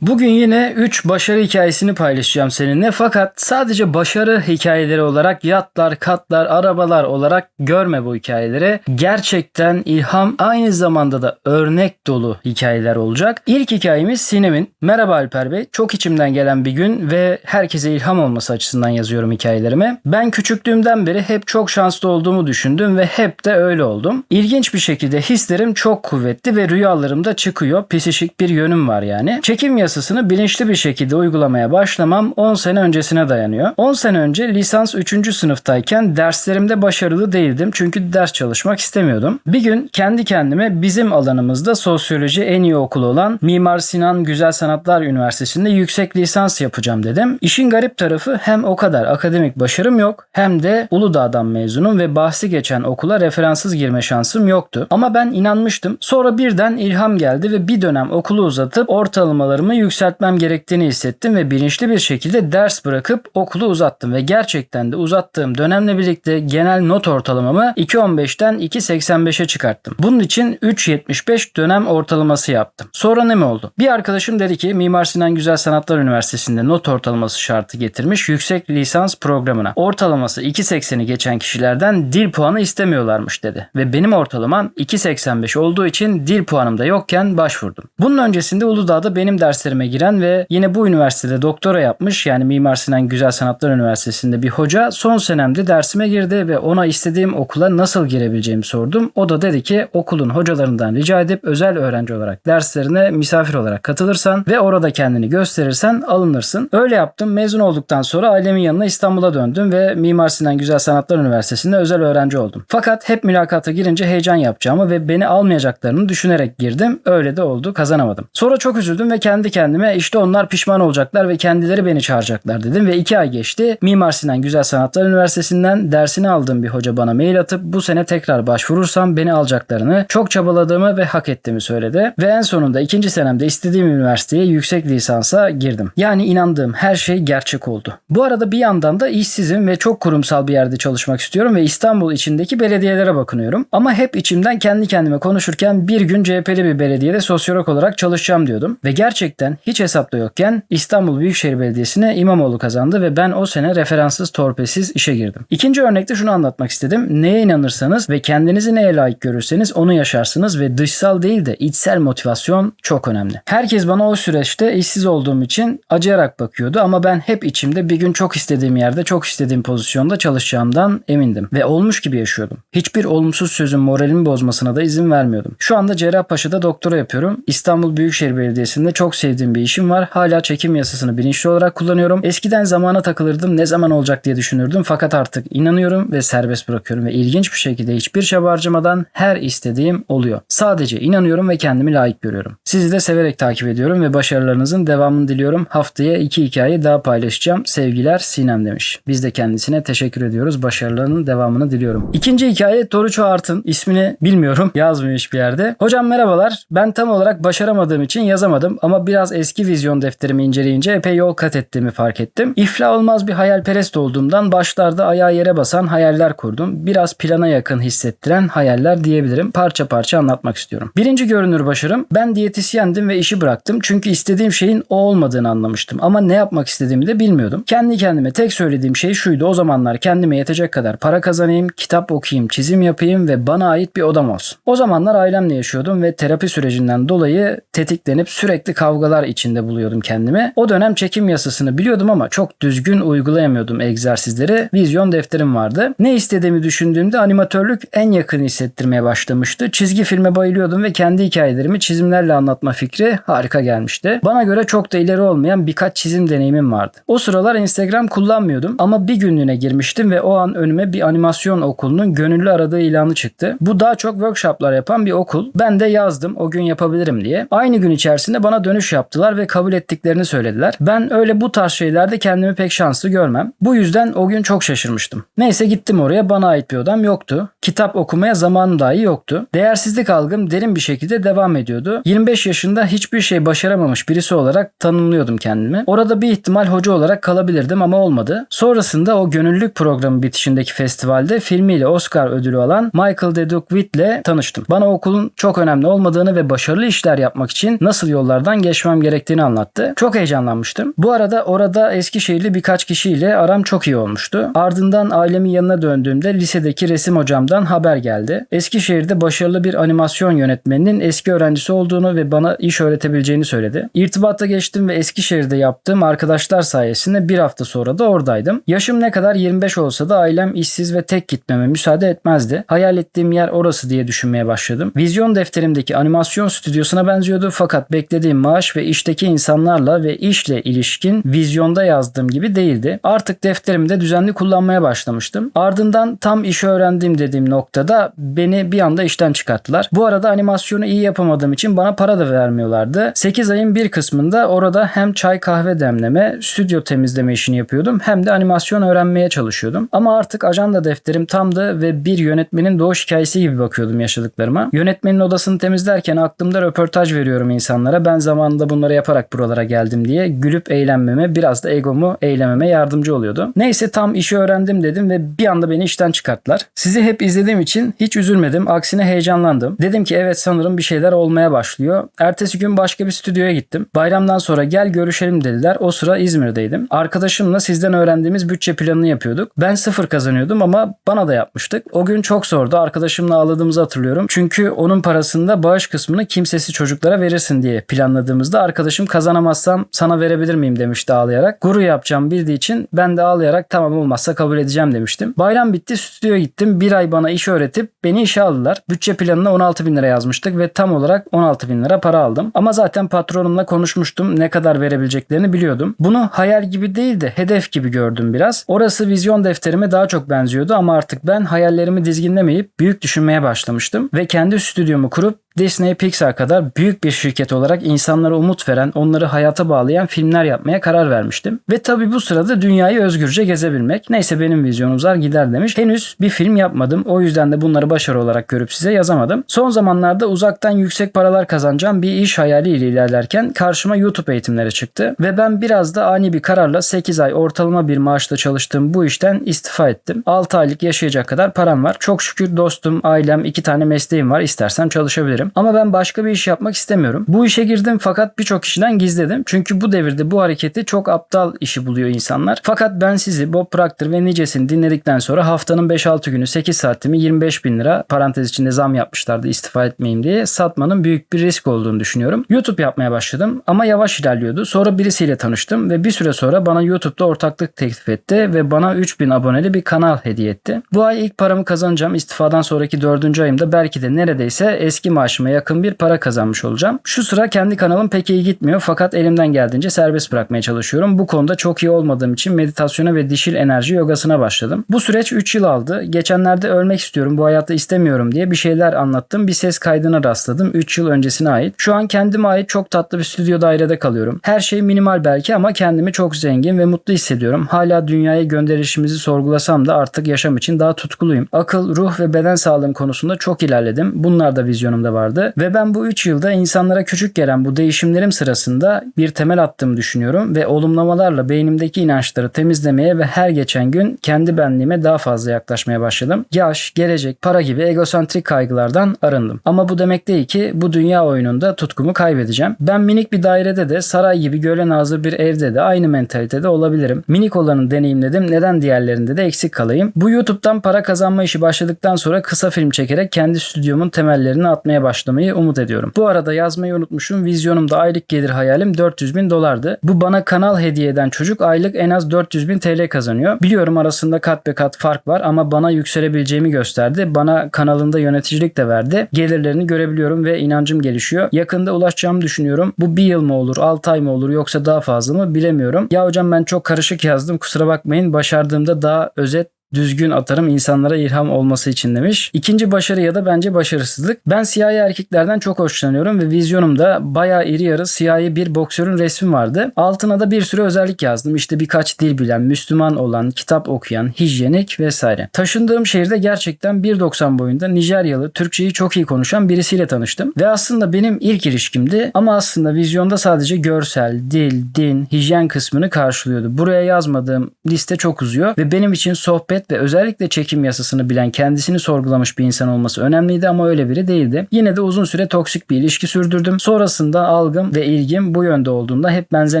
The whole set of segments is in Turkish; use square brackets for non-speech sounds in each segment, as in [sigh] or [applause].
Bugün yine 3 başarı hikayesini paylaşacağım seninle fakat sadece başarı hikayeleri olarak yatlar, katlar, arabalar olarak görme bu hikayeleri. Gerçekten ilham aynı zamanda da örnek dolu hikayeler olacak. İlk hikayemiz Sinem'in. Merhaba Alper Bey. Çok içimden gelen bir gün ve herkese ilham olması açısından yazıyorum hikayelerimi. Ben küçüklüğümden beri hep çok şanslı olduğumu düşündüm ve hep de öyle oldum. İlginç bir şekilde hislerim çok kuvvetli ve rüyalarımda çıkıyor. Psişik bir yönüm var yani. Çekim yasasını bilinçli bir şekilde uygulamaya başlamam 10 sene öncesine dayanıyor. 10 sene önce lisans 3. sınıftayken derslerimde başarılı değildim çünkü ders çalışmak istemiyordum. Bir gün kendi kendime bizim alanımızda sosyoloji en iyi okulu olan Mimar Sinan Güzel Sanatlar Üniversitesi'nde yüksek lisans yapacağım dedim. İşin garip tarafı hem o kadar akademik başarım yok hem de Uludağ'dan mezunum ve bahsi geçen okula referanssız girme şansım yoktu. Ama ben inanmıştım. Sonra birden ilham geldi ve bir dönem okulu uzatıp ortalamalarımı yükseltmem gerektiğini hissettim ve bilinçli bir şekilde ders bırakıp okulu uzattım ve gerçekten de uzattığım dönemle birlikte genel not ortalamamı 2.15'ten 2.85'e çıkarttım. Bunun için 3.75 dönem ortalaması yaptım. Sonra ne mi oldu? Bir arkadaşım dedi ki Mimar Sinan Güzel Sanatlar Üniversitesi'nde not ortalaması şartı getirmiş yüksek lisans programına. Ortalaması 2.80'i geçen kişilerden dil puanı istemiyorlarmış dedi. Ve benim ortalamam 2.85 olduğu için dil puanım da yokken başvurdum. Bunun öncesinde Uludağ'da benim derslerime giren ve yine bu üniversitede doktora yapmış yani Mimar Sinan Güzel Sanatlar Üniversitesi'nde bir hoca son senemde dersime girdi ve ona istediğim okula nasıl girebileceğimi sordum. O da dedi ki okulun hocalarından rica edip özel öğrenci olarak derslerine misafir olarak katılırsan ve orada kendini gösterirsen alınırsın. Öyle yaptım. Mezun olduktan sonra ailemin yanına İstanbul'a döndüm ve Mimar Sinan Güzel Sanatlar Üniversitesi'nde özel öğrenci oldum. Fakat hep mülakata girince heyecan yapacağımı ve beni almayacaklarını düşünerek girdim. Öyle de oldu. Kazanamadım. Sonra çok üzüldüm ve kendi kendime işte onlar pişman olacaklar ve kendileri beni çağıracaklar dedim ve iki ay geçti. Mimar Sinan Güzel Sanatlar Üniversitesi'nden dersini aldığım bir hoca bana mail atıp bu sene tekrar başvurursam beni alacaklarını, çok çabaladığımı ve hak ettiğimi söyledi. Ve en sonunda ikinci senemde istediğim üniversiteye yüksek lisansa girdim. Yani inandığım her şey gerçek oldu. Bu arada bir yandan da işsizim ve çok kurumsal bir yerde çalışmak istiyorum ve İstanbul içindeki belediyelere bakınıyorum. Ama hep içimden kendi kendime konuşurken bir gün CHP'li bir belediyede sosyolog olarak çalışacağım diyordum. Ve gerçekten hiç hesapta yokken İstanbul Büyükşehir Belediyesi'ne İmamoğlu kazandı ve ben o sene referanssız torpesiz işe girdim. İkinci örnekte şunu anlatmak istedim. Neye inanırsanız ve kendinizi neye layık görürseniz onu yaşarsınız ve dışsal değil de içsel motivasyon çok önemli. Herkes bana o süreçte işsiz olduğum için acıyarak bakıyordu ama ben hep içimde bir gün çok istediğim yerde, çok istediğim pozisyonda çalışacağımdan emindim ve olmuş gibi yaşıyordum. Hiçbir olumsuz sözün moralimi bozmasına da izin vermiyordum. Şu anda Cerrahpaşa'da doktora yapıyorum. İstanbul Büyükşehir Belediyesi'nde çok sevdiğim bir işim var. Hala çekim yasasını bilinçli olarak kullanıyorum. Eskiden zamana takılırdım ne zaman olacak diye düşünürdüm fakat artık inanıyorum ve serbest bırakıyorum ve ilginç bir şekilde hiçbir çaba harcamadan her istediğim oluyor. Sadece inanıyorum ve kendimi layık görüyorum. Sizi de severek takip ediyorum ve başarılarınızın devamını diliyorum. Haftaya iki hikaye daha paylaşacağım. Sevgiler Sinem demiş. Biz de kendisine teşekkür ediyoruz. Başarılarının devamını diliyorum. İkinci hikaye Toruço Art'ın ismini bilmiyorum. [laughs] Yazmıyor hiçbir yerde. Hocam merhabalar. Ben tam olarak başaramadığım için yazamadım ama biraz eski vizyon defterimi inceleyince epey yol kat ettiğimi fark ettim. İflah olmaz bir hayalperest olduğumdan başlarda ayağa yere basan hayaller kurdum. Biraz plana yakın hissettiren hayaller diyebilirim. Parça parça anlatmak istiyorum. Birinci görünür başarım. Ben diyetisyendim ve işi bıraktım. Çünkü istediğim şeyin o olmadığını anlamıştım. Ama ne yapmak istediğimi de bilmiyordum. Kendi kendime tek söylediğim şey şuydu. O zamanlar kendime yetecek kadar para kazanayım, kitap okuyayım, çizim yapayım ve bana ait bir odam olsun. O zamanlar ailemle yaşıyordum ve terapi sürecinden dolayı tetiklenip sürekli kavgalar içinde buluyordum kendimi. O dönem çekim yasasını biliyordum ama çok düzgün uygulayamıyordum egzersizleri. Vizyon defterim vardı. Ne istediğimi düşündüğümde animatörlük en yakın hissettirmeye başlamıştı. Çizgi filme bayılıyordum ve kendi hikayelerimi çizimlerle anlatma fikri harika gelmişti. Bana göre çok da ileri olmayan birkaç çizim deneyimim vardı. O sıralar Instagram kullanmıyordum ama bir günlüğüne girmiştim ve o an önüme bir animasyon okulunun gönüllü aradığı ilanı çıktı. Bu daha çok workshoplar yapan bir okul. Ben de yazdım o gün yapabilirim diye. Aynı gün içerisinde bana dönüş yaptılar ve kabul ettiklerini söylediler. Ben öyle bu tarz şeylerde kendimi pek şanslı görmem. Bu yüzden o gün çok şaşırmıştım. Neyse gittim oraya bana ait bir odam yoktu. Kitap okumaya zamanım dahi yoktu. Değersizlik algım derin bir şekilde devam ediyordu. 25 yaşında hiçbir şey başaramamış birisi olarak tanımlıyordum kendimi. Orada bir ihtimal hoca olarak kalabilirdim ama olmadı. Sonrasında o gönüllülük programı bitişindeki festivalde filmiyle Oscar ödülü alan Michael de Duke ile tanıştım. Bana okulun çok önemli olmadığını ve başarılı işler yapmak için nasıl yollardan geçmem çalışmam gerektiğini anlattı. Çok heyecanlanmıştım. Bu arada orada Eskişehirli birkaç kişiyle aram çok iyi olmuştu. Ardından ailemin yanına döndüğümde lisedeki resim hocamdan haber geldi. Eskişehir'de başarılı bir animasyon yönetmeninin eski öğrencisi olduğunu ve bana iş öğretebileceğini söyledi. İrtibata geçtim ve Eskişehir'de yaptığım arkadaşlar sayesinde bir hafta sonra da oradaydım. Yaşım ne kadar 25 olsa da ailem işsiz ve tek gitmeme müsaade etmezdi. Hayal ettiğim yer orası diye düşünmeye başladım. Vizyon defterimdeki animasyon stüdyosuna benziyordu fakat beklediğim maaş ve işteki insanlarla ve işle ilişkin vizyonda yazdığım gibi değildi. Artık defterimde düzenli kullanmaya başlamıştım. Ardından tam işi öğrendim dediğim noktada beni bir anda işten çıkarttılar. Bu arada animasyonu iyi yapamadığım için bana para da vermiyorlardı. 8 ayın bir kısmında orada hem çay kahve demleme, stüdyo temizleme işini yapıyordum hem de animasyon öğrenmeye çalışıyordum. Ama artık ajanda defterim tamdı ve bir yönetmenin doğuş hikayesi gibi bakıyordum yaşadıklarıma. Yönetmenin odasını temizlerken aklımda röportaj veriyorum insanlara. Ben zamanında bunları yaparak buralara geldim diye gülüp eğlenmeme, biraz da egomu eylememe yardımcı oluyordu. Neyse tam işi öğrendim dedim ve bir anda beni işten çıkarttılar. Sizi hep izlediğim için hiç üzülmedim. Aksine heyecanlandım. Dedim ki evet sanırım bir şeyler olmaya başlıyor. Ertesi gün başka bir stüdyoya gittim. Bayramdan sonra gel görüşelim dediler. O sıra İzmir'deydim. Arkadaşımla sizden öğrendiğimiz bütçe planını yapıyorduk. Ben sıfır kazanıyordum ama bana da yapmıştık. O gün çok zordu. Arkadaşımla ağladığımızı hatırlıyorum. Çünkü onun parasında bağış kısmını kimsesiz çocuklara verirsin diye planladığımızda arkadaşım kazanamazsam sana verebilir miyim demişti ağlayarak. Guru yapacağım bildiği için ben de ağlayarak tamam olmazsa kabul edeceğim demiştim. Bayram bitti stüdyoya gittim. Bir ay bana iş öğretip beni işe aldılar. Bütçe planına 16 bin lira yazmıştık ve tam olarak 16 bin lira para aldım. Ama zaten patronumla konuşmuştum. Ne kadar verebileceklerini biliyordum. Bunu hayal gibi değil de hedef gibi gördüm biraz. Orası vizyon defterime daha çok benziyordu ama artık ben hayallerimi dizginlemeyip büyük düşünmeye başlamıştım ve kendi stüdyomu kurup Disney Pixar kadar büyük bir şirket olarak insanlara umut veren, onları hayata bağlayan filmler yapmaya karar vermiştim. Ve tabi bu sırada dünyayı özgürce gezebilmek. Neyse benim vizyonum uzar gider demiş. Henüz bir film yapmadım. O yüzden de bunları başarı olarak görüp size yazamadım. Son zamanlarda uzaktan yüksek paralar kazanacağım bir iş hayaliyle ilerlerken karşıma YouTube eğitimleri çıktı. Ve ben biraz da ani bir kararla 8 ay ortalama bir maaşla çalıştığım bu işten istifa ettim. 6 aylık yaşayacak kadar param var. Çok şükür dostum, ailem, iki tane mesleğim var. İstersem çalışabilirim. Ama ben başka bir iş yapmak istemiyorum. Bu işe girdim fakat birçok kişiden gizledim. Çünkü bu devirde bu hareketi çok aptal işi buluyor insanlar. Fakat ben sizi Bob Proctor ve nicesini dinledikten sonra haftanın 5-6 günü 8 saatimi 25 bin lira parantez içinde zam yapmışlardı istifa etmeyeyim diye satmanın büyük bir risk olduğunu düşünüyorum. YouTube yapmaya başladım ama yavaş ilerliyordu. Sonra birisiyle tanıştım ve bir süre sonra bana YouTube'da ortaklık teklif etti ve bana 3000 aboneli bir kanal hediye etti. Bu ay ilk paramı kazanacağım. İstifadan sonraki 4. ayımda belki de neredeyse eski maaşıma yakın bir para kazanmış olacağım. Şu sıra kendi kanalım pek iyi gitmiyor fakat elimden geldiğince serbest bırakmaya çalışıyorum. Bu konuda çok iyi olmadığım için meditasyona ve dişil enerji yogasına başladım. Bu süreç 3 yıl aldı. Geçenlerde ölmek istiyorum, bu hayatta istemiyorum diye bir şeyler anlattım. Bir ses kaydına rastladım. 3 yıl öncesine ait. Şu an kendime ait çok tatlı bir stüdyo dairede kalıyorum. Her şey minimal belki ama kendimi çok zengin ve mutlu hissediyorum. Hala dünyaya gönderişimizi sorgulasam da artık yaşam için daha tutkuluyum. Akıl, ruh ve beden sağlığım konusunda çok ilerledim. Bunlar da vizyonumda vardı. Ve ben bu 3 yılda insanlara küçük gelen bu değişimlerim sırasında bir temel attığımı düşünüyorum ve olumlamalarla beynimdeki inançları temizlemeye ve her geçen gün kendi benliğime daha fazla yaklaşmaya başladım. Yaş, gelecek, para gibi egosantrik kaygılardan arındım. Ama bu demek değil ki bu dünya oyununda tutkumu kaybedeceğim. Ben minik bir dairede de saray gibi göle nazır bir evde de aynı mentalitede olabilirim. Minik olanı deneyimledim. Neden diğerlerinde de eksik kalayım? Bu YouTube'dan para kazanma işi başladıktan sonra kısa film çekerek kendi stüdyomun temellerini atmaya başlamayı umut ediyorum. Bu arada yazmayı unutmuşum. Vizyonumda aylık gelir hayalim 400 bin dolardı. Bu bana kanal hediye eden çocuk aylık en az 400 bin TL kazanıyor. Biliyorum arasında kat be kat fark var ama bana yükselebileceğimi gösterdi. Bana kanalında yöneticilik de verdi. Gelirlerini görebiliyorum ve inancım gelişiyor. Yakında ulaşacağımı düşünüyorum. Bu bir yıl mı olur, 6 ay mı olur yoksa daha fazla mı bilemiyorum. Ya hocam ben çok karışık yazdım kusura bakmayın. Başardığımda daha özet düzgün atarım insanlara ilham olması için demiş. İkinci başarı ya da bence başarısızlık. Ben siyahi erkeklerden çok hoşlanıyorum ve vizyonumda bayağı iri yarı siyahi bir boksörün resmi vardı. Altına da bir sürü özellik yazdım. İşte birkaç dil bilen, Müslüman olan, kitap okuyan, hijyenik vesaire. Taşındığım şehirde gerçekten 1.90 boyunda Nijeryalı, Türkçeyi çok iyi konuşan birisiyle tanıştım. Ve aslında benim ilk ilişkimdi ama aslında vizyonda sadece görsel, dil, din, hijyen kısmını karşılıyordu. Buraya yazmadığım liste çok uzuyor ve benim için sohbet evet ve özellikle çekim yasasını bilen kendisini sorgulamış bir insan olması önemliydi ama öyle biri değildi. Yine de uzun süre toksik bir ilişki sürdürdüm. Sonrasında algım ve ilgim bu yönde olduğunda hep benzer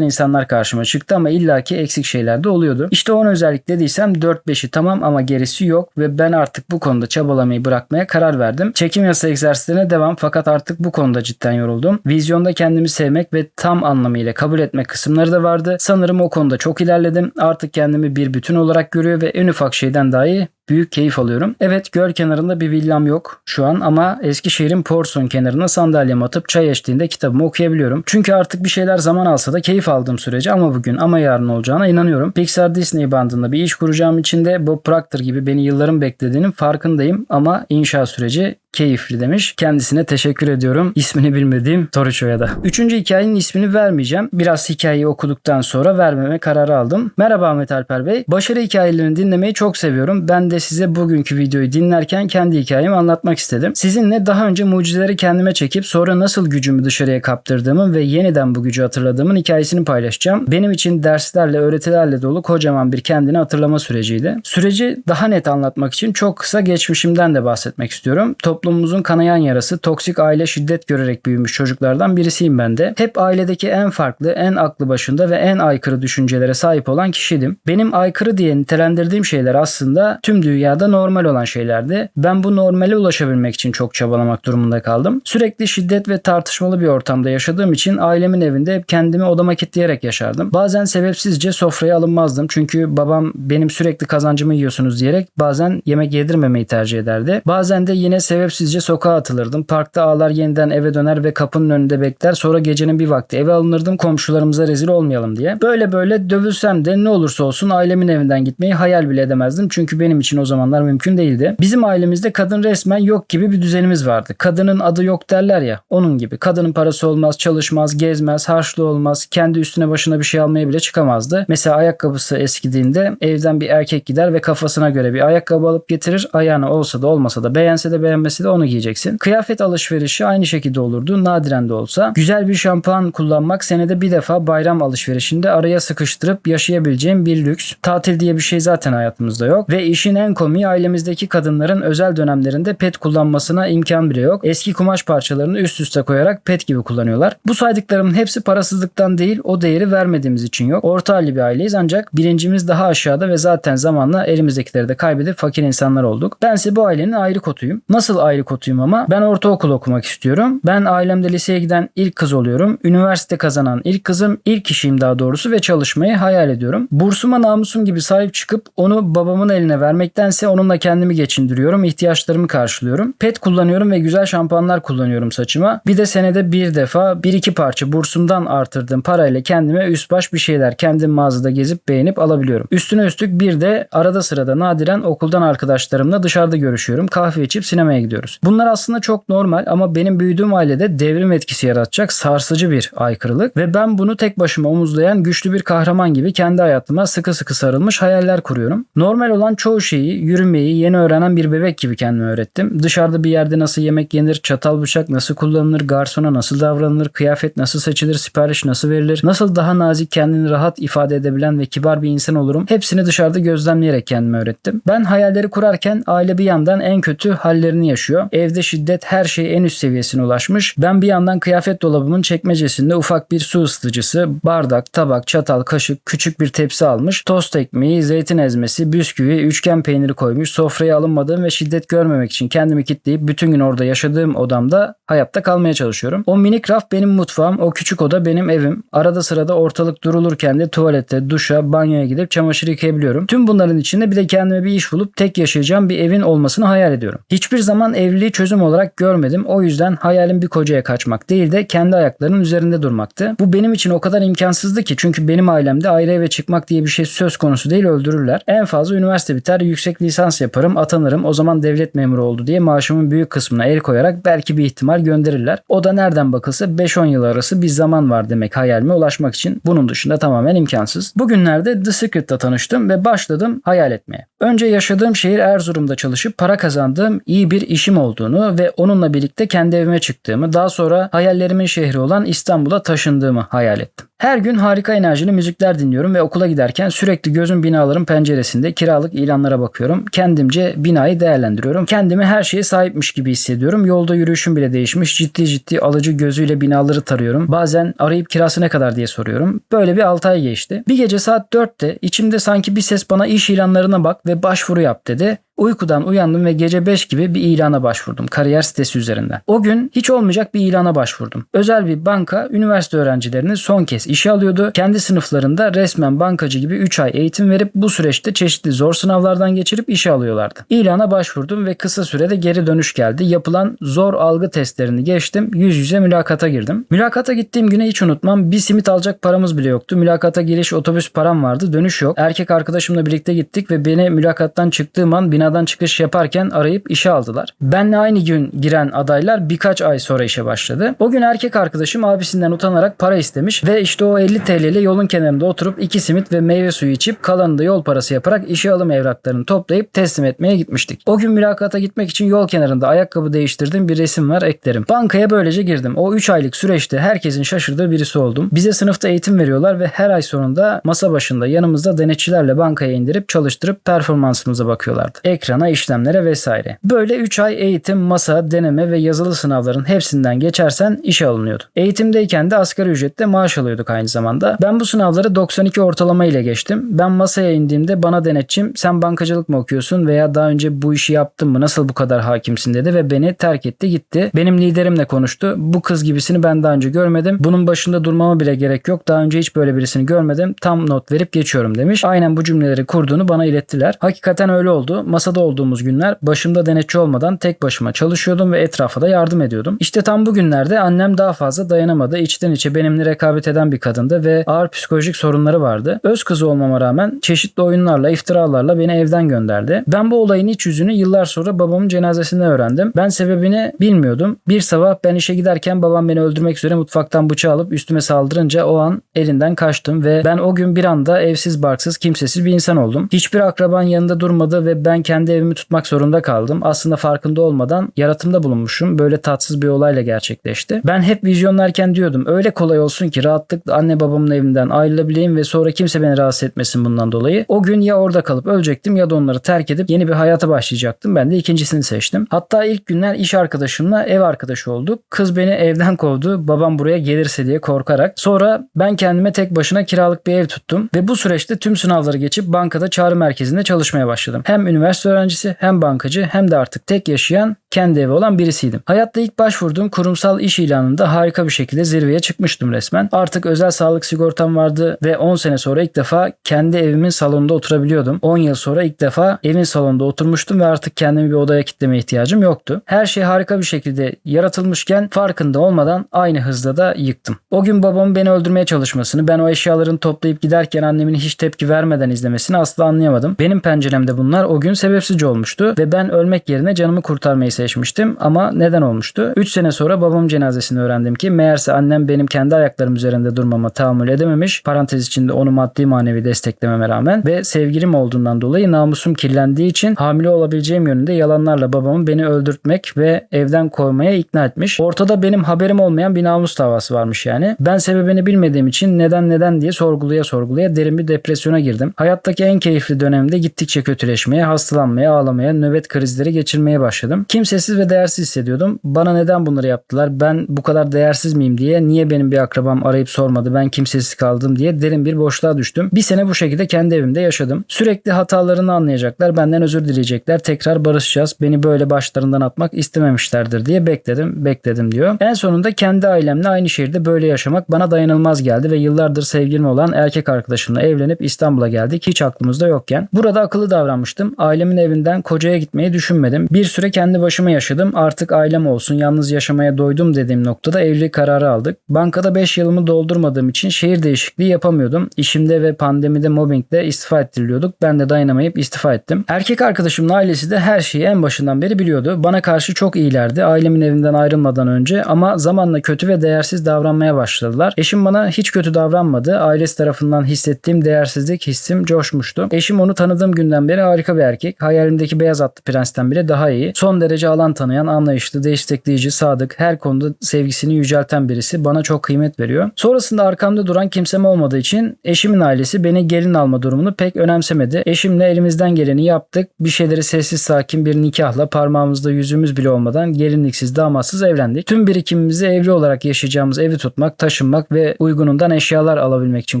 insanlar karşıma çıktı ama illaki eksik şeyler de oluyordu. İşte 10 özellik dediysem 4-5'i tamam ama gerisi yok ve ben artık bu konuda çabalamayı bırakmaya karar verdim. Çekim yasa egzersizlerine devam fakat artık bu konuda cidden yoruldum. Vizyonda kendimi sevmek ve tam anlamıyla kabul etmek kısımları da vardı. Sanırım o konuda çok ilerledim. Artık kendimi bir bütün olarak görüyor ve en ufak şeyden dahi büyük keyif alıyorum. Evet göl kenarında bir villam yok şu an ama Eskişehir'in Porson kenarına sandalyemi atıp çay eşliğinde kitabımı okuyabiliyorum. Çünkü artık bir şeyler zaman alsa da keyif aldığım sürece ama bugün ama yarın olacağına inanıyorum. Pixar Disney bandında bir iş kuracağım için de Bob Proctor gibi beni yılların beklediğinin farkındayım ama inşa süreci keyifli demiş. Kendisine teşekkür ediyorum. İsmini bilmediğim Toruço'ya da. Üçüncü hikayenin ismini vermeyeceğim. Biraz hikayeyi okuduktan sonra vermeme kararı aldım. Merhaba Ahmet Alper Bey. Başarı hikayelerini dinlemeyi çok seviyorum. Ben de size bugünkü videoyu dinlerken kendi hikayemi anlatmak istedim. Sizinle daha önce mucizeleri kendime çekip sonra nasıl gücümü dışarıya kaptırdığımın ve yeniden bu gücü hatırladığımın hikayesini paylaşacağım. Benim için derslerle, öğretilerle dolu kocaman bir kendini hatırlama süreciydi. Süreci daha net anlatmak için çok kısa geçmişimden de bahsetmek istiyorum. Toplumumuzun kanayan yarası toksik aile şiddet görerek büyümüş çocuklardan birisiyim ben de. Hep ailedeki en farklı, en aklı başında ve en aykırı düşüncelere sahip olan kişiydim. Benim aykırı diye nitelendirdiğim şeyler aslında tüm dünyada normal olan şeylerdi. Ben bu normale ulaşabilmek için çok çabalamak durumunda kaldım. Sürekli şiddet ve tartışmalı bir ortamda yaşadığım için ailemin evinde hep kendimi odama kilitleyerek yaşardım. Bazen sebepsizce sofraya alınmazdım çünkü babam benim sürekli kazancımı yiyorsunuz diyerek bazen yemek yedirmemeyi tercih ederdi. Bazen de yine sebepsizce sokağa atılırdım. Parkta ağlar yeniden eve döner ve kapının önünde bekler. Sonra gecenin bir vakti eve alınırdım komşularımıza rezil olmayalım diye. Böyle böyle dövülsem de ne olursa olsun ailemin evinden gitmeyi hayal bile edemezdim. Çünkü benim için o zamanlar mümkün değildi. Bizim ailemizde kadın resmen yok gibi bir düzenimiz vardı. Kadının adı yok derler ya onun gibi. Kadının parası olmaz, çalışmaz, gezmez, harçlı olmaz, kendi üstüne başına bir şey almaya bile çıkamazdı. Mesela ayakkabısı eskidiğinde evden bir erkek gider ve kafasına göre bir ayakkabı alıp getirir. Ayağına olsa da olmasa da beğense de beğenmese de onu giyeceksin. Kıyafet alışverişi aynı şekilde olurdu nadiren de olsa. Güzel bir şampuan kullanmak senede bir defa bayram alışverişinde araya sıkıştırıp yaşayabileceğim bir lüks. Tatil diye bir şey zaten hayatımızda yok. Ve işin en komiği ailemizdeki kadınların özel dönemlerinde pet kullanmasına imkan bile yok. Eski kumaş parçalarını üst üste koyarak pet gibi kullanıyorlar. Bu saydıklarımın hepsi parasızlıktan değil o değeri vermediğimiz için yok. Orta halli bir aileyiz ancak bilincimiz daha aşağıda ve zaten zamanla elimizdekileri de kaybedip fakir insanlar olduk. Bense bu ailenin ayrı kotuyum. Nasıl ayrı kotuyum ama? Ben ortaokul okumak istiyorum. Ben ailemde liseye giden ilk kız oluyorum. Üniversite kazanan ilk kızım. ilk kişiyim daha doğrusu ve çalışmayı hayal ediyorum. Bursuma namusum gibi sahip çıkıp onu babamın eline vermektense onunla kendimi geçindiriyorum. ihtiyaçlarımı karşılıyorum. Pet kullanıyorum ve güzel şampuanlar kullanıyorum saçıma. Bir de senede bir defa bir iki parça bursumdan artırdığım parayla kendime üst baş bir şeyler kendim mağazada gezip beğenip alabiliyorum. Üstüne üstlük bir de arada sırada nadiren okuldan arkadaşlarımla dışarıda görüşüyorum. Kahve içip sinemaya gidiyoruz. Bunlar aslında çok normal ama benim büyüdüğüm ailede devrim etkisi yaratacak sarsıcı bir aykırılık ve ben bunu tek başıma omuzlayan güçlü bir kahraman gibi kendi hayatıma sıkı sıkı sarılmış hayaller kuruyorum. Normal olan çoğu şeyi, yürümeyi yeni öğrenen bir bebek gibi kendime öğrettim. Dışarıda bir yerde nasıl yemek yenir, çatal bıçak nasıl kullanılır, garsona nasıl davranılır, kıyafet nasıl seçilir, sipariş nasıl verilir, nasıl daha nazik kendini rahat ifade edebilen ve kibar bir insan olurum. Hepsini dışarıda gözlemleyerek kendime öğrettim. Ben hayalleri kurarken aile bir yandan en kötü hallerini yaşıyor. Evde şiddet her şey en üst seviyesine ulaşmış. Ben bir yandan kıyafet dolabımın çekmecesinde ufak bir su ısıtıcısı, bardak, tabak, çatal, kaşık, küçük bir tepsi almış. Tost ekmeği, zeytin ezmesi, bisküvi, üçgen peyniri koymuş. Sofraya alınmadığım ve şiddet görmemek için kendimi kitleyip bütün gün orada yaşadığım odamda hayatta kalmaya çalışıyorum. O minik raf benim mutfağım, o küçük oda benim evim. Arada sırada ortalık durulurken de tuvalete, duşa, banyoya gidip çamaşır yıkayabiliyorum. Tüm bunların içinde bir de kendime bir iş bulup tek yaşayacağım bir evin olmasını hayal ediyorum. Hiçbir zaman evliliği çözüm olarak görmedim. O yüzden hayalim bir kocaya kaçmak değil de kendi ayaklarının üzerinde durmaktı. Bu benim için o kadar imkansızdı ki çünkü benim ailemde ayrı eve çıkmak diye bir şey söz konusu değil öldürürler. En fazla üniversite biter, yüksek lisans yaparım, atanırım. O zaman devlet memuru oldu diye maaşımın büyük kısmına el koyarak belki bir ihtimal gönderirler. O da nereden bakılsa 5-10 yıl arası bir zaman var demek hayalime ulaşmak için. Bunun dışında tamamen imkansız. Bugünlerde The Secret'ta tanıştım ve başladım hayal etmeye. Önce yaşadığım şehir Erzurum'da çalışıp para kazandığım iyi bir işim olduğunu ve onunla birlikte kendi evime çıktığımı, daha sonra hayallerimin şehri olan İstanbul'a taşındığımı hayal ettim. Her gün harika enerjili müzikler dinliyorum ve okula giderken sürekli gözüm binaların penceresinde kiralık ilanlara bakıyorum. Kendimce binayı değerlendiriyorum. Kendimi her şeye sahipmiş gibi hissediyorum. Yolda yürüyüşüm bile değişmiş. Ciddi ciddi alıcı gözüyle binaları tarıyorum. Bazen arayıp kirası ne kadar diye soruyorum. Böyle bir 6 ay geçti. Bir gece saat 4'te içimde sanki bir ses bana iş ilanlarına bak ve başvuru yap dedi. Uykudan uyandım ve gece 5 gibi bir ilana başvurdum kariyer sitesi üzerinden. O gün hiç olmayacak bir ilana başvurdum. Özel bir banka üniversite öğrencilerini son kez işe alıyordu. Kendi sınıflarında resmen bankacı gibi 3 ay eğitim verip bu süreçte çeşitli zor sınavlardan geçirip işe alıyorlardı. İlana başvurdum ve kısa sürede geri dönüş geldi. Yapılan zor algı testlerini geçtim. Yüz yüze mülakata girdim. Mülakata gittiğim güne hiç unutmam. Bir simit alacak paramız bile yoktu. Mülakata giriş otobüs param vardı. Dönüş yok. Erkek arkadaşımla birlikte gittik ve beni mülakattan çıktığım an bina binadan çıkış yaparken arayıp işe aldılar. Benle aynı gün giren adaylar birkaç ay sonra işe başladı. O gün erkek arkadaşım abisinden utanarak para istemiş ve işte o 50 TL ile yolun kenarında oturup iki simit ve meyve suyu içip kalanını da yol parası yaparak işe alım evraklarını toplayıp teslim etmeye gitmiştik. O gün mülakata gitmek için yol kenarında ayakkabı değiştirdiğim bir resim var eklerim. Bankaya böylece girdim. O 3 aylık süreçte herkesin şaşırdığı birisi oldum. Bize sınıfta eğitim veriyorlar ve her ay sonunda masa başında yanımızda denetçilerle bankaya indirip çalıştırıp performansımıza bakıyorlardı ekrana, işlemlere vesaire. Böyle 3 ay eğitim, masa, deneme ve yazılı sınavların hepsinden geçersen işe alınıyordu. Eğitimdeyken de asgari ücretle maaş alıyorduk aynı zamanda. Ben bu sınavları 92 ortalama ile geçtim. Ben masaya indiğimde bana denetçim sen bankacılık mı okuyorsun veya daha önce bu işi yaptın mı nasıl bu kadar hakimsin dedi ve beni terk etti gitti. Benim liderimle konuştu. Bu kız gibisini ben daha önce görmedim. Bunun başında durmama bile gerek yok. Daha önce hiç böyle birisini görmedim. Tam not verip geçiyorum demiş. Aynen bu cümleleri kurduğunu bana ilettiler. Hakikaten öyle oldu. Masada Adana'da olduğumuz günler başımda denetçi olmadan tek başıma çalışıyordum ve etrafa da yardım ediyordum. İşte tam bu günlerde annem daha fazla dayanamadı. İçten içe benimle rekabet eden bir kadındı ve ağır psikolojik sorunları vardı. Öz kızı olmama rağmen çeşitli oyunlarla, iftiralarla beni evden gönderdi. Ben bu olayın iç yüzünü yıllar sonra babamın cenazesinde öğrendim. Ben sebebini bilmiyordum. Bir sabah ben işe giderken babam beni öldürmek üzere mutfaktan bıçağı alıp üstüme saldırınca o an elinden kaçtım ve ben o gün bir anda evsiz barksız kimsesiz bir insan oldum. Hiçbir akraban yanında durmadı ve ben kendi evimi tutmak zorunda kaldım. Aslında farkında olmadan yaratımda bulunmuşum. Böyle tatsız bir olayla gerçekleşti. Ben hep vizyonlarken diyordum öyle kolay olsun ki rahatlıkla anne babamın evinden ayrılabileyim ve sonra kimse beni rahatsız etmesin bundan dolayı. O gün ya orada kalıp ölecektim ya da onları terk edip yeni bir hayata başlayacaktım. Ben de ikincisini seçtim. Hatta ilk günler iş arkadaşımla ev arkadaşı olduk. Kız beni evden kovdu. Babam buraya gelirse diye korkarak. Sonra ben kendime tek başına kiralık bir ev tuttum ve bu süreçte tüm sınavları geçip bankada çağrı merkezinde çalışmaya başladım. Hem üniversite öğrencisi hem bankacı hem de artık tek yaşayan kendi evi olan birisiydim. Hayatta ilk başvurduğum kurumsal iş ilanında harika bir şekilde zirveye çıkmıştım resmen. Artık özel sağlık sigortam vardı ve 10 sene sonra ilk defa kendi evimin salonunda oturabiliyordum. 10 yıl sonra ilk defa evin salonunda oturmuştum ve artık kendimi bir odaya kitleme ihtiyacım yoktu. Her şey harika bir şekilde yaratılmışken farkında olmadan aynı hızda da yıktım. O gün babamın beni öldürmeye çalışmasını, ben o eşyalarını toplayıp giderken annemin hiç tepki vermeden izlemesini asla anlayamadım. Benim penceremde bunlar o gün sebepsizce olmuştu ve ben ölmek yerine canımı kurtarmayı seçmiştim ama neden olmuştu? 3 sene sonra babamın cenazesini öğrendim ki meğerse annem benim kendi ayaklarım üzerinde durmama tahammül edememiş. Parantez içinde onu maddi manevi desteklememe rağmen ve sevgilim olduğundan dolayı namusum kirlendiği için hamile olabileceğim yönünde yalanlarla babamın beni öldürtmek ve evden koymaya ikna etmiş. Ortada benim haberim olmayan bir namus davası varmış yani. Ben sebebini bilmediğim için neden neden diye sorguluya sorguluya derin bir depresyona girdim. Hayattaki en keyifli dönemde gittikçe kötüleşmeye, hastalanmaya, ağlamaya, nöbet krizleri geçirmeye başladım. Kim kimsesiz ve değersiz hissediyordum. Bana neden bunları yaptılar? Ben bu kadar değersiz miyim diye niye benim bir akrabam arayıp sormadı? Ben kimsesiz kaldım diye derin bir boşluğa düştüm. Bir sene bu şekilde kendi evimde yaşadım. Sürekli hatalarını anlayacaklar. Benden özür dileyecekler. Tekrar barışacağız. Beni böyle başlarından atmak istememişlerdir diye bekledim. Bekledim diyor. En sonunda kendi ailemle aynı şehirde böyle yaşamak bana dayanılmaz geldi ve yıllardır sevgilim olan erkek arkadaşımla evlenip İstanbul'a geldik. Hiç aklımızda yokken. Burada akıllı davranmıştım. Ailemin evinden kocaya gitmeyi düşünmedim. Bir süre kendi başıma yaşadım. Artık ailem olsun, yalnız yaşamaya doydum dediğim noktada evlilik kararı aldık. Bankada 5 yılımı doldurmadığım için şehir değişikliği yapamıyordum. İşimde ve pandemide mobbingle istifa ettiriliyorduk. Ben de dayanamayıp istifa ettim. Erkek arkadaşımın ailesi de her şeyi en başından beri biliyordu. Bana karşı çok iyilerdi. Ailemin evinden ayrılmadan önce ama zamanla kötü ve değersiz davranmaya başladılar. Eşim bana hiç kötü davranmadı. Ailesi tarafından hissettiğim değersizlik hissim coşmuştu. Eşim onu tanıdığım günden beri harika bir erkek. Hayalimdeki beyaz atlı prensten bile daha iyi. Son derece alan tanıyan, anlayışlı, destekleyici, sadık, her konuda sevgisini yücelten birisi bana çok kıymet veriyor. Sonrasında arkamda duran kimsem olmadığı için eşimin ailesi beni gelin alma durumunu pek önemsemedi. Eşimle elimizden geleni yaptık. Bir şeyleri sessiz sakin bir nikahla parmağımızda yüzümüz bile olmadan gelinliksiz damatsız evlendik. Tüm birikimimizi evli olarak yaşayacağımız evi tutmak, taşınmak ve uygunundan eşyalar alabilmek için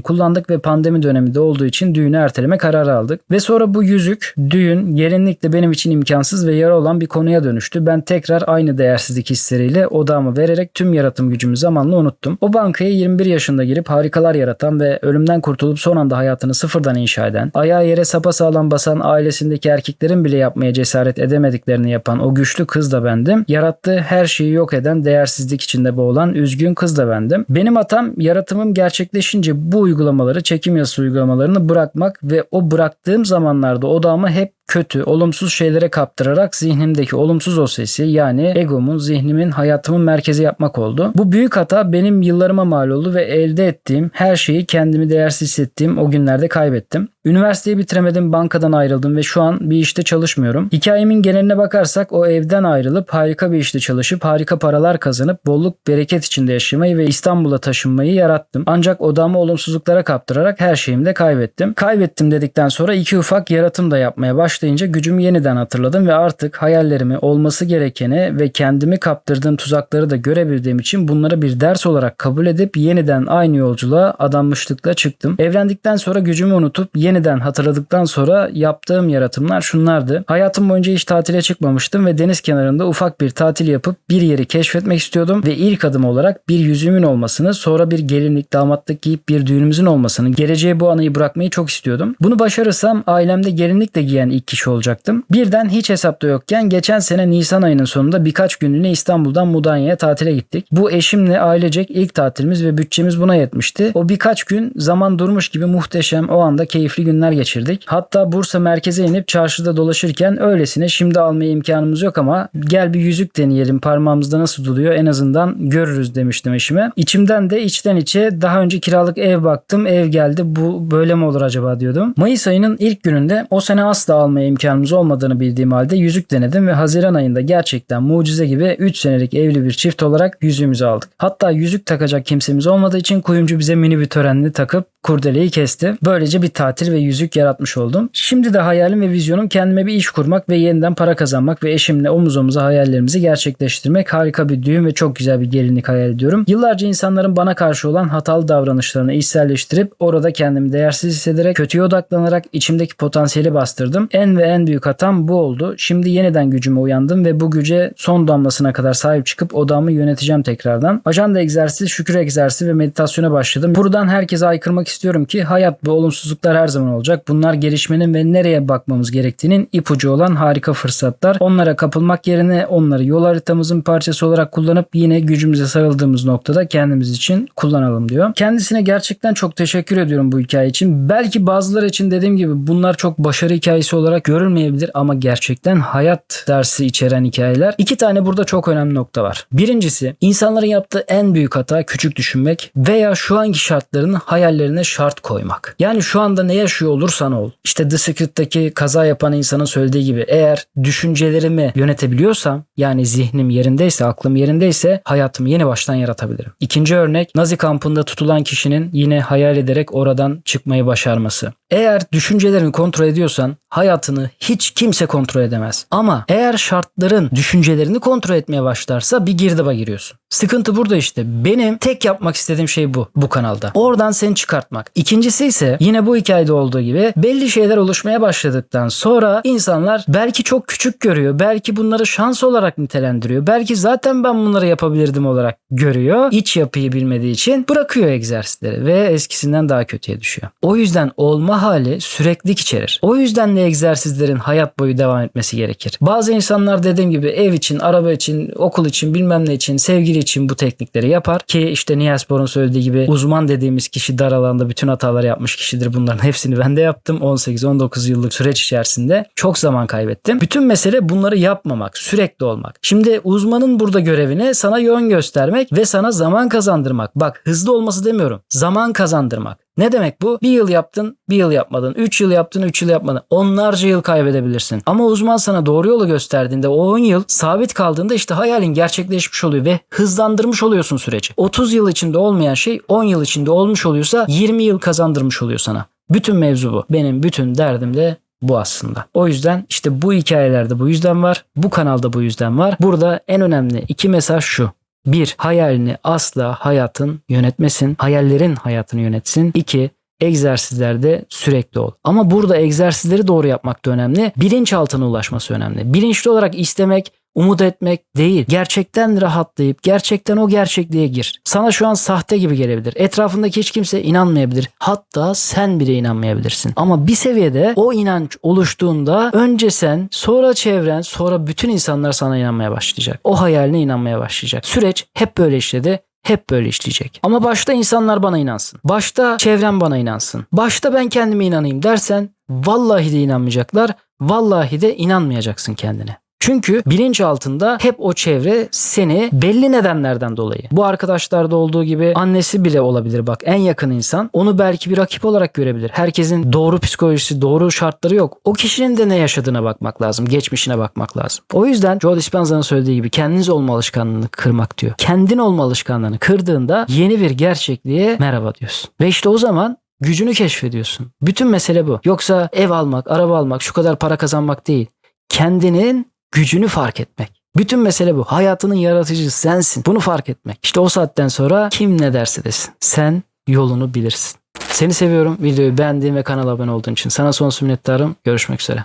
kullandık ve pandemi döneminde olduğu için düğünü erteleme kararı aldık. Ve sonra bu yüzük, düğün, gelinlik de benim için imkansız ve yara olan bir konuya dönüştü. Ben tekrar aynı değersizlik hisleriyle odağımı vererek tüm yaratım gücümü zamanla unuttum. O bankaya 21 yaşında girip harikalar yaratan ve ölümden kurtulup son anda hayatını sıfırdan inşa eden, ayağı yere sapasağlam basan ailesindeki erkeklerin bile yapmaya cesaret edemediklerini yapan o güçlü kız da bendim. Yarattığı her şeyi yok eden değersizlik içinde boğulan üzgün kız da bendim. Benim hatam yaratımım gerçekleşince bu uygulamaları, çekim yasası uygulamalarını bırakmak ve o bıraktığım zamanlarda odağımı hep kötü, olumsuz şeylere kaptırarak zihnimdeki olumsuz o sesi yani egomun, zihnimin, hayatımın merkezi yapmak oldu. Bu büyük hata benim yıllarıma mal oldu ve elde ettiğim her şeyi kendimi değersiz hissettiğim o günlerde kaybettim. Üniversiteyi bitiremedim, bankadan ayrıldım ve şu an bir işte çalışmıyorum. Hikayemin geneline bakarsak o evden ayrılıp harika bir işte çalışıp harika paralar kazanıp bolluk bereket içinde yaşamayı ve İstanbul'a taşınmayı yarattım. Ancak odamı olumsuzluklara kaptırarak her şeyimi de kaybettim. Kaybettim dedikten sonra iki ufak yaratım da yapmaya başlayınca gücümü yeniden hatırladım ve artık hayallerimi olması gerekeni ve kendimi kaptırdığım tuzakları da görebildiğim için bunları bir ders olarak kabul edip yeniden aynı yolculuğa adanmışlıkla çıktım. Evlendikten sonra gücümü unutup yeniden hatırladıktan sonra yaptığım yaratımlar şunlardı. Hayatım boyunca hiç tatile çıkmamıştım ve deniz kenarında ufak bir tatil yapıp bir yeri keşfetmek istiyordum ve ilk adım olarak bir yüzüğümün olmasını, sonra bir gelinlik, damatlık giyip bir düğünümüzün olmasını, geleceğe bu anıyı bırakmayı çok istiyordum. Bunu başarırsam ailemde gelinlik de giyen ilk kişi olacaktım. Birden hiç hesapta yokken geçen sene Nisan ayının sonunda birkaç günlüğüne İstanbul'dan Mudanya'ya tatile gittik. Bu eşimle ailecek ilk tatilimiz ve bütçemiz buna yetmişti. O birkaç gün zaman durmuş gibi muhteşem o anda keyifli günler geçirdik. Hatta Bursa merkeze inip çarşıda dolaşırken öylesine şimdi almaya imkanımız yok ama gel bir yüzük deneyelim parmağımızda nasıl duruyor en azından görürüz demiştim eşime. İçimden de içten içe daha önce kiralık ev baktım ev geldi bu böyle mi olur acaba diyordum. Mayıs ayının ilk gününde o sene asla almaya imkanımız olmadığını bildiğim halde yüzük denedim ve Haziran ayında gerçekten mucize gibi 3 senelik evli bir çift olarak yüzüğümüzü aldık. Hatta yüzük takacak kimsemiz olmadığı için kuyumcu bize mini bir törenli takıp kurdeleyi kesti. Böylece bir tatil ve yüzük yaratmış oldum. Şimdi de hayalim ve vizyonum kendime bir iş kurmak ve yeniden para kazanmak ve eşimle omuz omuza hayallerimizi gerçekleştirmek. Harika bir düğün ve çok güzel bir gelinlik hayal ediyorum. Yıllarca insanların bana karşı olan hatalı davranışlarını içselleştirip orada kendimi değersiz hissederek kötüye odaklanarak içimdeki potansiyeli bastırdım. En ve en büyük hatam bu oldu. Şimdi yeniden gücüme uyandım ve bu güce son damlasına kadar sahip çıkıp odamı yöneteceğim tekrardan. Ajanda egzersizi, şükür egzersizi ve meditasyona başladım. Buradan herkese aykırmak istiyorum ki hayat ve olumsuzluklar her zaman olacak. Bunlar gelişmenin ve nereye bakmamız gerektiğinin ipucu olan harika fırsatlar. Onlara kapılmak yerine onları yol haritamızın parçası olarak kullanıp yine gücümüze sarıldığımız noktada kendimiz için kullanalım diyor. Kendisine gerçekten çok teşekkür ediyorum bu hikaye için. Belki bazıları için dediğim gibi bunlar çok başarı hikayesi olarak görülmeyebilir ama gerçekten hayat dersi içeren hikayeler. İki tane burada çok önemli nokta var. Birincisi insanların yaptığı en büyük hata küçük düşünmek veya şu anki şartların hayallerine şart koymak. Yani şu anda ne yaşıyor olursan ol. İşte The Secret'taki kaza yapan insanın söylediği gibi eğer düşüncelerimi yönetebiliyorsam yani zihnim yerindeyse, aklım yerindeyse hayatımı yeni baştan yaratabilirim. İkinci örnek Nazi kampında tutulan kişinin yine hayal ederek oradan çıkmayı başarması. Eğer düşüncelerini kontrol ediyorsan hayatını hiç kimse kontrol edemez. Ama eğer şartların düşüncelerini kontrol etmeye başlarsa bir girdaba giriyorsun. Sıkıntı burada işte. Benim tek yapmak istediğim şey bu bu kanalda. Oradan seni çıkartmak. İkincisi ise yine bu hikayede olduğu gibi belli şeyler oluşmaya başladıktan sonra insanlar belki çok küçük görüyor. Belki bunları şans olarak nitelendiriyor. Belki zaten ben bunları yapabilirdim olarak görüyor. İç yapıyı bilmediği için bırakıyor egzersizleri ve eskisinden daha kötüye düşüyor. O yüzden olma hali süreklilik içerir. O yüzden de egzersizlerin hayat boyu devam etmesi gerekir. Bazı insanlar dediğim gibi ev için, araba için, okul için, bilmem ne için, sevgili için bu teknikleri yapar ki işte Niels Bohr'un söylediği gibi uzman dediğimiz kişi dar alanda bütün hataları yapmış kişidir. Bunların hepsini ben de yaptım 18-19 yıllık süreç içerisinde. Çok zaman kaybettim. Bütün mesele bunları yapmamak, sürekli olmak. Şimdi uzmanın burada görevine sana yön göstermek ve sana zaman kazandırmak. Bak hızlı olması demiyorum. Zaman kazandırmak. Ne demek bu? Bir yıl yaptın, bir yıl yapmadın. Üç yıl yaptın, üç yıl yapmadın. Onlarca yıl kaybedebilirsin. Ama uzman sana doğru yolu gösterdiğinde o 10 yıl sabit kaldığında işte hayalin gerçekleşmiş oluyor ve hızlandırmış oluyorsun süreci. 30 yıl içinde olmayan şey 10 yıl içinde olmuş oluyorsa 20 yıl kazandırmış oluyor sana. Bütün mevzu bu. Benim bütün derdim de bu aslında. O yüzden işte bu hikayelerde bu yüzden var. Bu kanalda bu yüzden var. Burada en önemli iki mesaj şu. Bir, hayalini asla hayatın yönetmesin. Hayallerin hayatını yönetsin. İki, egzersizlerde sürekli ol. Ama burada egzersizleri doğru yapmak da önemli. Bilinçaltına ulaşması önemli. Bilinçli olarak istemek, umut etmek değil. Gerçekten rahatlayıp gerçekten o gerçekliğe gir. Sana şu an sahte gibi gelebilir. Etrafındaki hiç kimse inanmayabilir. Hatta sen bile inanmayabilirsin. Ama bir seviyede o inanç oluştuğunda önce sen, sonra çevren, sonra bütün insanlar sana inanmaya başlayacak. O hayaline inanmaya başlayacak. Süreç hep böyle işledi. Hep böyle işleyecek. Ama başta insanlar bana inansın. Başta çevrem bana inansın. Başta ben kendime inanayım dersen vallahi de inanmayacaklar. Vallahi de inanmayacaksın kendine. Çünkü bilinç altında hep o çevre seni belli nedenlerden dolayı. Bu arkadaşlarda olduğu gibi annesi bile olabilir bak en yakın insan. Onu belki bir rakip olarak görebilir. Herkesin doğru psikolojisi, doğru şartları yok. O kişinin de ne yaşadığına bakmak lazım. Geçmişine bakmak lazım. O yüzden Joe Dispenza'nın söylediği gibi kendiniz olma alışkanlığını kırmak diyor. Kendin olma alışkanlığını kırdığında yeni bir gerçekliğe merhaba diyorsun. Ve işte o zaman gücünü keşfediyorsun. Bütün mesele bu. Yoksa ev almak, araba almak, şu kadar para kazanmak değil. Kendinin gücünü fark etmek. Bütün mesele bu. Hayatının yaratıcısı sensin. Bunu fark etmek. İşte o saatten sonra kim ne derse desin. Sen yolunu bilirsin. Seni seviyorum. Videoyu beğendiğin ve kanala abone olduğun için. Sana sonsuz minnettarım. Görüşmek üzere.